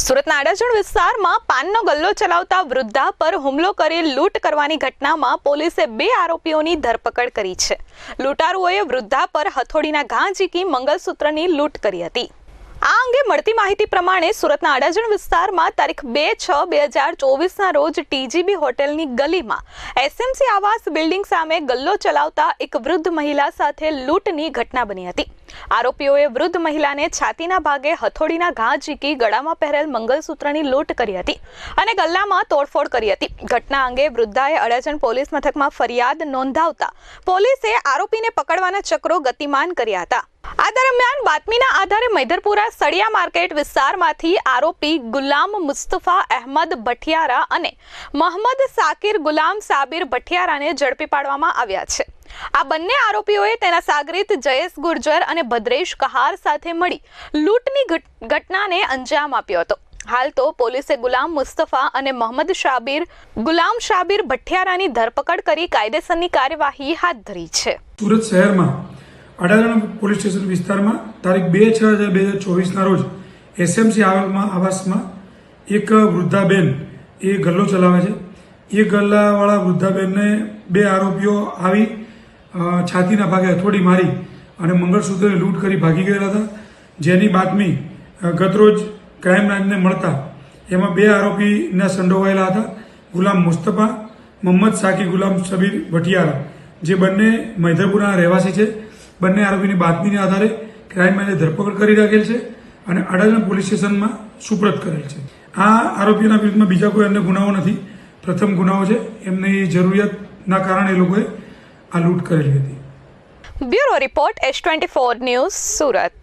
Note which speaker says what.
Speaker 1: સુરતના આડાજણ વિસ્તારમાં પાનનો ગલ્લો ચલાવતા વૃદ્ધા પર હુમલો કરી લૂંટ કરવાની ઘટનામાં પોલીસે બે આરોપીઓની ધરપકડ કરી છે. લૂંટારુઓએ વૃદ્ધા પર હથોડીના ઘા ઝીકી મંગલસૂત્રની લૂંટ કરી હતી. આ અંગે મળતી માહિતી પ્રમાણે સુરતના અડાજણ વિસ્તારમાં તારીખ બે છ બે હજાર ચોવીસના રોજ ટીજીબી હોટેલની ગલીમાં એસએમસી આવાસ બિલ્ડિંગ સામે ગલ્લો ચલાવતા એક વૃદ્ધ મહિલા સાથે લૂંટની ઘટના બની હતી. આરોપીઓએ વૃદ્ધ મહિલાને છાતીના ભાગે હથોડીના ઘા ઝીકી ગળામાં પહેરેલ મંગલસૂત્રની લૂંટ કરી હતી અને ગલ્લામાં તોડફોડ કરી હતી. ઘટના અંગે વૃદ્ધાએ અડાજણ પોલીસ મથકમાં ફરિયાદ નોંધાવતા પોલીસે આરોપીને પકડવાના ચક્રો ગતિમાન કર્યા હતા. દરમિયાન બાતમીના આધારે મૈધરપુરા સળિયા માર્કેટ વિસ્તારમાંથી આરોપી ગુલામ મુસ્તફા અહેમદ ભઠિયારા અને મોહમ્મદ સાકિર ગુલામ સાબિર ભઠિયારાને ઝડપી પાડવામાં આવ્યા છે. આ બંને આરોપીઓએ તેના સાગરીત જયેશ ગુર્જર અને ભદ્રેશ કહાર સાથે મળી લૂંટની ઘટનાને અંજામ આપ્યો હતો. હાલ તો પોલીસે ગુલામ મુસ્તફા અને મોહમ્મદ શાબીર ગુલામ શાબીર ભઠિયારાની ધરપકડ કરી કાયદેસરની કાર્યવાહી હાથ ધરી છે.
Speaker 2: સુરત શહેરમાં અડાજણ પોલીસ સ્ટેશન વિસ્તારમાં તારીખ બે છ હજાર બે હજાર ચોવીસના રોજ એસએમસી આવાસમાં આવાસમાં એક વૃદ્ધાબેન એ ગલ્લો ચલાવે છે. એ ગલ્લાવાળા વૃદ્ધાબેનને બે આરોપીઓ આવી છાતીના ભાગે હથોડી મારી અને મંગળસૂત્રને લૂંટ કરી ભાગી ગયેલા હતા. જેની બાતમી ગતરોજ ક્રાઇમ બ્રાન્ચને મળતા એમાં બે આરોપીના સંડોવાયેલા હતા. ગુલામ મુસ્તફા મોહમ્મદ સાકી, ગુલામ શબીર ભટિયારા, જે બંને મૈધરપુરના રહેવાસી છે. બંને આરોપીની બાતમીને આધારે ક્રાઇમ બ્રાન્ચે ધરપકડ કરી રાખેલ છે અને અડાજણ પોલીસ સ્ટેશનમાં સુપ્રત કરેલ છે. આ આરોપીઓના વિરુદ્ધમાં બીજા કોઈ અન્ય ગુનાઓ નથી. પ્રથમ ગુનાઓ છે. એમની જરૂરિયાતના કારણે એ લોકોએ આ લૂંટ કરેલી હતી.
Speaker 1: Bureau report S twenty four news Surat.